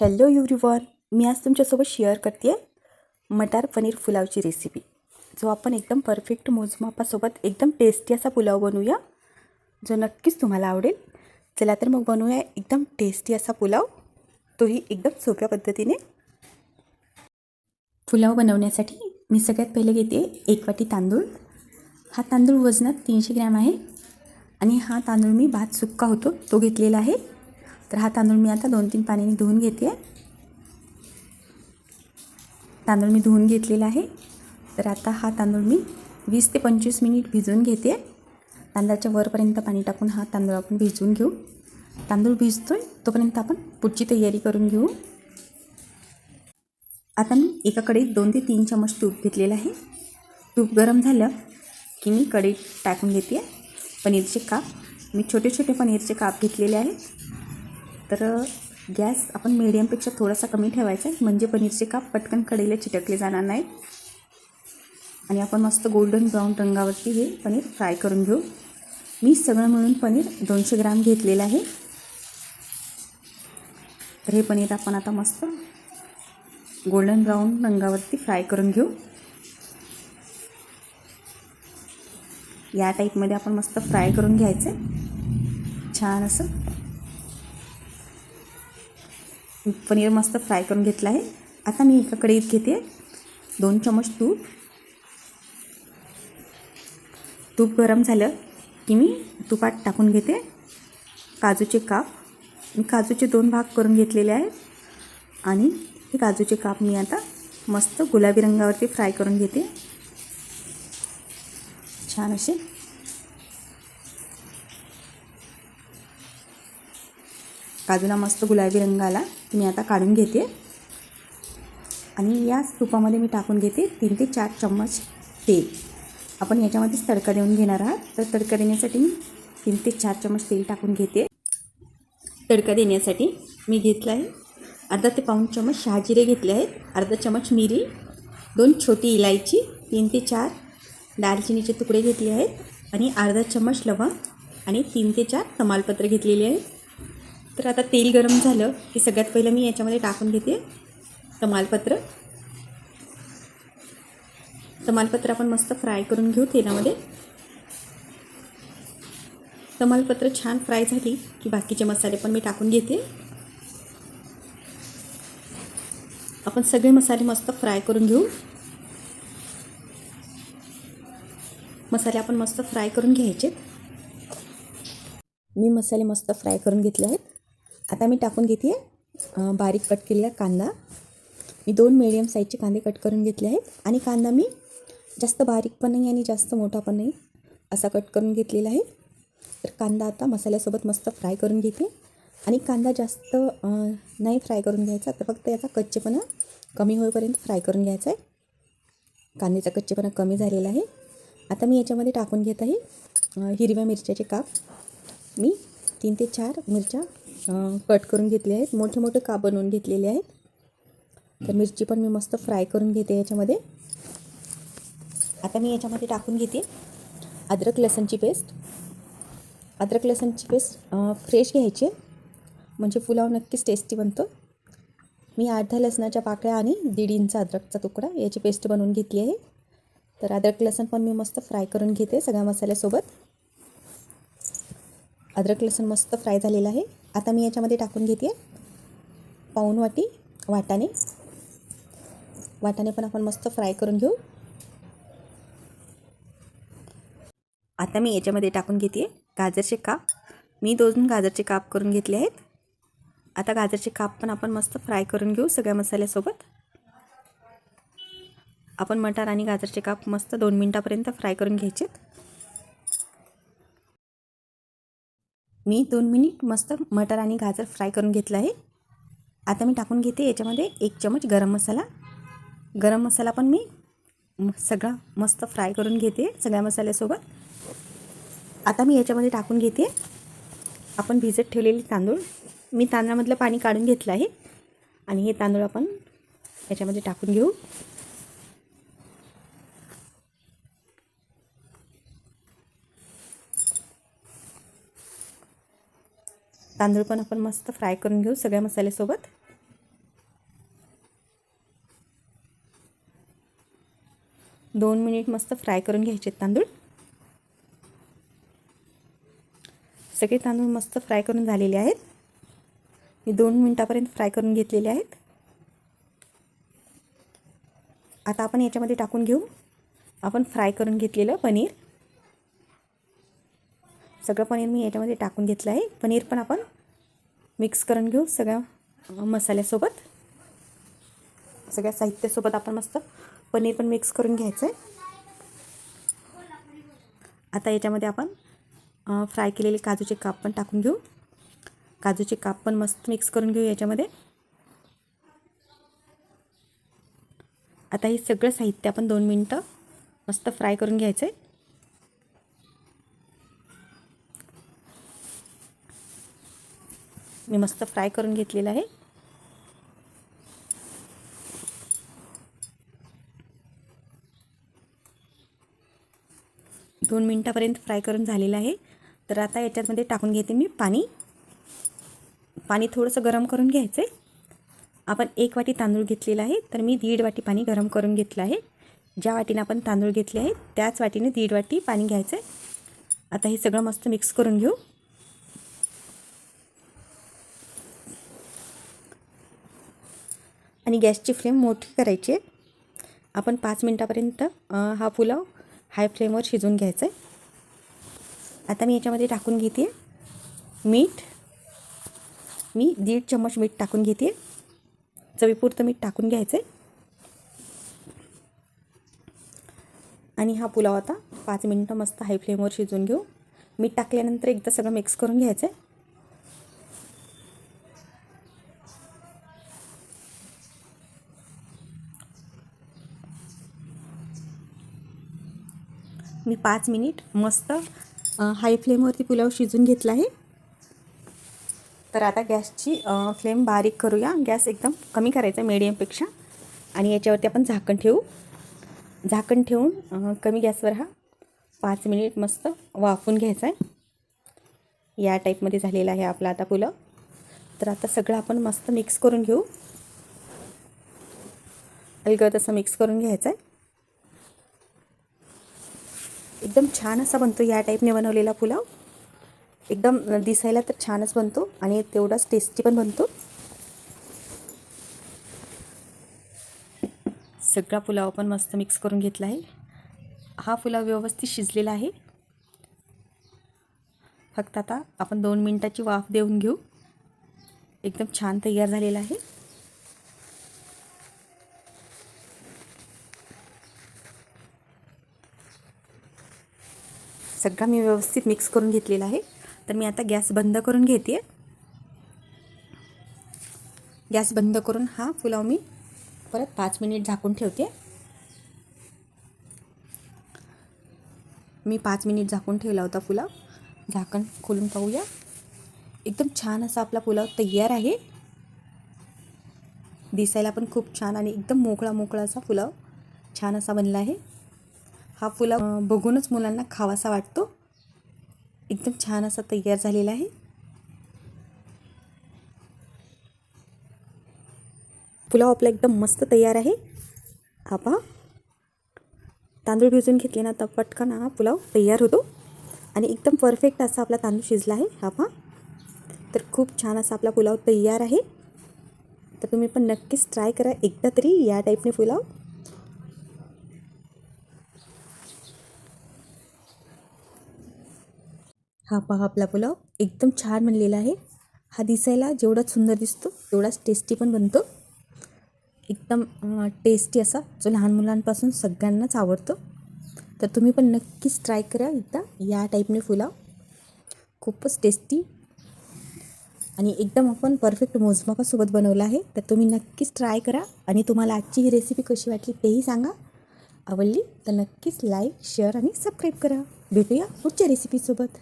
Hello युरिवर मी आज तुमच्यासोबत share करते आहे मटार पनीर पुलावची रेसिपी जो आपण एकदम परफेक्ट मोजमापासोबत एकदम टेस्टी असा पुलाव बनवूया. जो नक्कीच तुम्हाला आवडेल. चला तर मग बनवूया एकदम टेस्टी असा पुलाव. तोही एकदम सोप्या पद्धतीने. पुलाव बनवण्यासाठी मी सगळ्यात पहिले घेते एक वाटी तांदूळ. हा तांदूळ वजनात तीनशे ग्रॅम आहे. आणि हा तांदूळ मी भात सुक्का होतो तो घेतलेला आहे. तर हा तांदूळ मी आता दोन तीन पाण्याने धुवून घेते. तांदूळ मी धुवून घेतलेला आहे. तर आता हा तांदूळ मी वीस ते पंचवीस मिनिट भिजवून घेते. तांदळाच्या वरपर्यंत पाणी टाकून हा तांदूळ आपण भिजवून घेऊ. तांदूळ भिजतो आहे तोपर्यंत आपण पुढची तयारी करून घेऊ. आता मी एका कढईत दोन ते तीन चमच तूप घेतलेलं आहे. तूप गरम झालं की मी कढईत टाकून घेते. पनीरचे काप. मी छोटे छोटे पनीरचे काप घेतलेले आहेत. तर गॅस आपण मीडियमपेक्षा थोडासा कमी ठेवायचा आहे. म्हणजे पनीरचे काप पटकन कडेला चिटकले जाणार नाहीत. आणि आपण मस्त गोल्डन ब्राऊन रंगावरती हे पनीर फ्राय करून घेऊ. मी सगळं मिळून पनीर दोनशे ग्राम घेतलेलं आहे. तर हे पनीर आपण आता मस्त गोल्डन ब्राऊन रंगावरती फ्राय करून घेऊ. या टाईपमध्ये आपण मस्त फ्राय करून घ्यायचं आहे. छान असं पनीर मस्त फ्राय करून घेतलं आहे. आता मी एका कढईत घेते. दोन चमच तूप. तूप गरम झालं की मी तुपात टाकून घेते. काजूचे काप. मी काजूचे दोन भाग करून घेतलेले आहेत. आणि हे काजूचे काप मी आता मस्त गुलाबी रंगावरती फ्राय करून घेते. छान असे काजूला मस्त गुलाबी रंग आला की मी आता काढून घेते. आणि याच तुपामध्ये मी टाकून घेते तीन ते चार चम्मच तेल. आपण याच्यामध्येच तडका देऊन घेणार आहात. तर तडका देण्यासाठी मी तीन ते चार चम्मच तेल टाकून घेते. तडका देण्यासाठी मी घेतला आहे अर्धा ते पाऊण चम्मच शहाजिरे घेतले आहेत. अर्धा चम्मच मिरी दोन छोटी इलायची तीन ते चार दालचिनीचे तुकडे घेतले आहेत. आणि अर्धा चम्मच लवंग आणि तीन ते चार तमालपत्र घेतलेले आहेत. तर आता तेल गरम झालं. की सगळ्यात पहिलं मी याच्यामध्ये टाकून घेते. तमालपत्र. तमालपत्र आपण मस्त फ्राय करून घेऊ तेलामध्ये. तमालपत्र छान फ्राय झाली की बाकीचे मसाले पण मी टाकून घेते. आपण सगळे मसाले मस्त फ्राय करून घेऊ. मसाले आपण मस्त फ्राय करून घ्यायचे मी मसाले मस्त फ्राय करून घेतले आहेत. आता मी टाकून घेते बारीक कट केलेला कांदा. मी दोन मिडियम साईजचे कांदे कट करून घेतले आहेत. आणि कांदा मी जास्त बारीक पण नाही आणि जास्त मोठा पण नाही असा कट करून घेतलेला आहे. तर कांदा आता मसाल्यासोबत मस्त फ्राय करून घेते. आणि कांदा जास्त नाही फ्राय करून घ्यायचा. तर फक्त याचा कच्चेपणा कमी होईपर्यंत फ्राय करून घ्यायचा आहे. कांद्याचा कच्चेपणा कमी झालेला आहे. आता मी याच्यामध्ये टाकून घेत आहे हिरव्या मिरच्याचे काप. मी तीन ते चार मिरच्या कट करून घेतले आहेत. मोठे मोठे का बनवून घेतलेले आहेत. तर मिरची पण मी मस्त फ्राय करून घेते याच्यामध्ये. आता मी याच्यामध्ये टाकून घेते अद्रक लसणची पेस्ट. अद्रक लसणची पेस्ट फ्रेश घ्यायची. म्हणजे पुलाव नक्कीच टेस्टी बनतो. मी अर्धा लसणाच्या पाकळ्या आणि दीड इंच अद्रकचा तुकडा याची पेस्ट बनवून घेतली आहे. तर अद्रक लसण पण मी मस्त फ्राय करून घेते सगळ्या मसाल्यासोबत. अद्रक लसण मस्त फ्राय झालेलं आहे. आता मी याच्यामध्ये टाकून घेते. पाऊन वाटी वाटाणे. वाटाणे पण आपण मस्त फ्राय करून घेऊ. आता मी याच्यामध्ये टाकून घेते गाजरचे काप. मी दोन गाजरचे काप करून घेतले आहेत. आता गाजरचे काप पण आपण मस्त फ्राय करून घेऊ सगळ्या मसाल्यासोबत. आपण मटार आणि गाजरचे काप मस्त दोन मिनटापर्यंत फ्राय करून घ्यायचे मी दोन मिनिट मस्त मटर आणि गाजर फ्राय करून घेतलं आहे. आता मी टाकून घेते याच्यामध्ये एक चमच गरम मसाला. गरम मसाला पण मी सगळा मस्त फ्राय करून घेते सगळ्या मसाल्यासोबत. आता मी याच्यामध्ये टाकून घेते. आपण भिजत ठेवलेले तांदूळ. मी तांदळामधलं पाणी काढून घेतलं आहे. आणि हे तांदूळ आपण याच्यामध्ये टाकून घेऊ. तांदूळ पण आपण मस्त फ्राय करून घेऊ सगळ्या मसाल्यासोबत. दोन मिनिट मस्त फ्राय करून घ्यायचे तांदूळ. सगळे तांदूळ मस्त फ्राय करून झालेले आहेत. मी दोन मिनटापर्यंत फ्राय करून घेतलेले आहेत. आता आपण याच्यामध्ये टाकून घेऊ. आपण फ्राय करून घेतलेलं पनीर. सगळं पनीर मी याच्यामध्ये टाकून घेतलं आहे. पनीर पण आपण मिक्स करून घेऊ सगळ्या मसाल्यासोबत. सगळ्या साहित्यासोबत आपण मस्त पनीर पण मिक्स करून घ्यायचं आहे. आता याच्यामध्ये आपण फ्राय केलेले काजूचे काप पण टाकून घेऊ. काजूचे काप पण मस्त मिक्स करून घेऊ याच्यामध्ये. आता हे सगळं साहित्य आपण दोन मिनटं मस्त फ्राय करून घ्यायचं आहे. मी मस्त फ्राय करून घेतलेलं आहे. दोन मिनटापर्यंत फ्राय करून झालेलं आहे. तर आता याच्यामध्ये टाकून घेते मी पाणी. पाणी थोडंसं गरम करून घ्यायचं आहे आपण एक वाटी तांदूळ घेतलेला आहे. तर मी दीड वाटी पाणी गरम करून घेतलं आहे. ज्या वाटीने आपण तांदूळ घेतले आहे त्याच वाटीने दीड वाटी पाणी घ्यायचं आहे आता हे सगळं मस्त मिक्स करून घेऊ. आणि गॅसची फ्लेम मोठी करायची आहे. आपण पाच मिनटापर्यंत हा पुलाव हाय फ्लेमवर शिजवून घ्यायचा आहे. आता मी याच्यामध्ये टाकून घेते. मीठ. मी दीड चम्मच मीठ टाकून घेते. चवीपुरतं मीठ टाकून घ्यायचं आहे. आणि हा पुलाव आता पाच मिनटं मस्त हाय फ्लेमवर शिजवून घेऊ. मीठ टाकल्यानंतर एकदा सगळं मिक्स करून घ्यायचं आहे. मी पाच मिनिट मस्त हाय फ्लेमवरती पुलाव शिजून घेतला आहे. तर आता गॅसची फ्लेम बारीक करूया. गॅस एकदम कमी करायचा मीडियमपेक्षा आणि याच्यावरती आपण झाकण ठेवू. झाकण ठेवून कमी गॅसवर हा पाच मिनिट मस्त वाफून घ्यायचा आहे या टाईपमध्ये झालेला आहे आपला आता पुलाव. तर आता सगळं आपण मस्त मिक्स करून घेऊ. अलगद असं मिक्स करून घ्यायचं आहे एकदम छान असा बनतो या टाईपने बनवलेला पुलाव. एकदम दिसायला तर छानच बनतो आणि तेवढाच टेस्टी पण बनतो. सगळा पुलाव आपण मस्त मिक्स करून घेतला आहे. हा पुलाव व्यवस्थित शिजलेला आहे. फक्त आता आपण दोन मिनटाची वाफ देऊन घेऊ. एकदम छान तयार झालेला आहे. सगळा मी व्यवस्थित मिक्स करून घेतलेला आहे. तर मी आता गॅस बंद करून घेते. गॅस बंद करून हा पुलाव मी परत पाच मिनिट झाकून ठेवते. मी पाच मिनिट झाकून ठेवला होता पुलाव. झाकण खोलून पाहूया. एकदम छान असा आपला पुलाव तयार आहे. दिसायला पण खूप छान आणि एकदम मोकळा मोकळा असा पुलाव छान असा बनला आहे. हा पुलाव बघूनच मुलांना खावासा वाटतो. एकदम छान असा तयार झालेला आहे. पुलाव आपला एकदम मस्त तयार आहे. हा पहा. तांदूळ भिजून घेतले ना तर पटकन हा पुलाव तयार होतो. आणि एकदम परफेक्ट असा आपला तांदूळ शिजला आहे. हा पहा. तर खूप छान असा आपला पुलाव तयार आहे. तर तुम्ही पण नक्कीच ट्राय करा एकदा तरी या टाईपने पुलाव. हा पहा आपला पुलाव. एकदम छान बनलेला आहे. हा दिसायला जेवढा सुंदर दिसतो तेवढाच टेस्टी पण बनतो. एकदम टेस्टी असा जो लहान मुलांपासून सगळ्यांनाच आवडतो. तर तुम्ही पण नक्कीच ट्राय करा एकदा या टाईपने पुलाव. खूपच टेस्टी आणि एकदम आपण परफेक्ट मोजमापासोबत बनवला आहे. तर तुम्ही नक्कीच ट्राय करा. आणि तुम्हाला आजची ही रेसिपी कशी वाटली तेही सांगा. आवडली तर नक्कीच लाईक शेअर आणि सबस्क्राईब करा. भेटूया पुढच्या रेसिपीसोबत